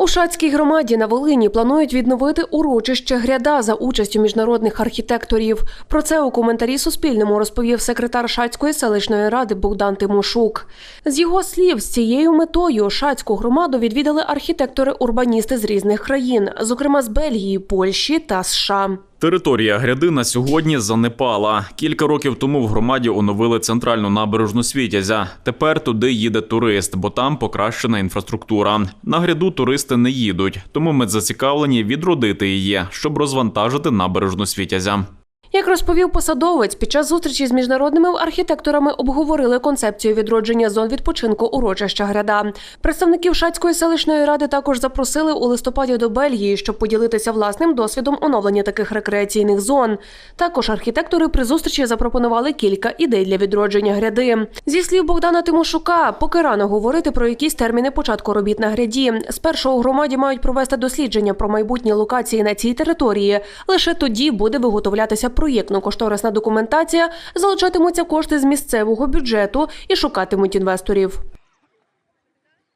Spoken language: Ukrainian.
У Шацькій громаді на Волині планують відновити урочище гряда за участю міжнародних архітекторів. Про це у коментарі Суспільному розповів секретар Шацької селищної ради Богдан Тимошук. З його слів, з цією метою Шацьку громаду відвідали архітектори-урбаністи з різних країн, зокрема з Бельгії, Польщі та США. Територія гряди на сьогодні занепала. Кілька років тому в громаді оновили центральну набережну Світязя. Тепер туди їде турист, бо там покращена інфраструктура. На гряду туристи не їдуть, тому ми зацікавлені відродити її, щоб розвантажити набережну Світязя. Як розповів посадовець, під час зустрічі з міжнародними архітекторами обговорили концепцію відродження зон відпочинку урочища гряда. Представників Шацької селищної ради також запросили у листопаді до Бельгії, щоб поділитися власним досвідом оновлення таких рекреаційних зон. Також архітектори при зустрічі запропонували кілька ідей для відродження гряди. Зі слів Богдана Тимошука, поки рано говорити про якісь терміни початку робіт на гряді. Спершу у громаді мають провести дослідження про майбутні локації на цій території. Лише тоді буде виготовлятися проєктно-кошторисна документація, залучатимуться кошти з місцевого бюджету і шукатимуть інвесторів.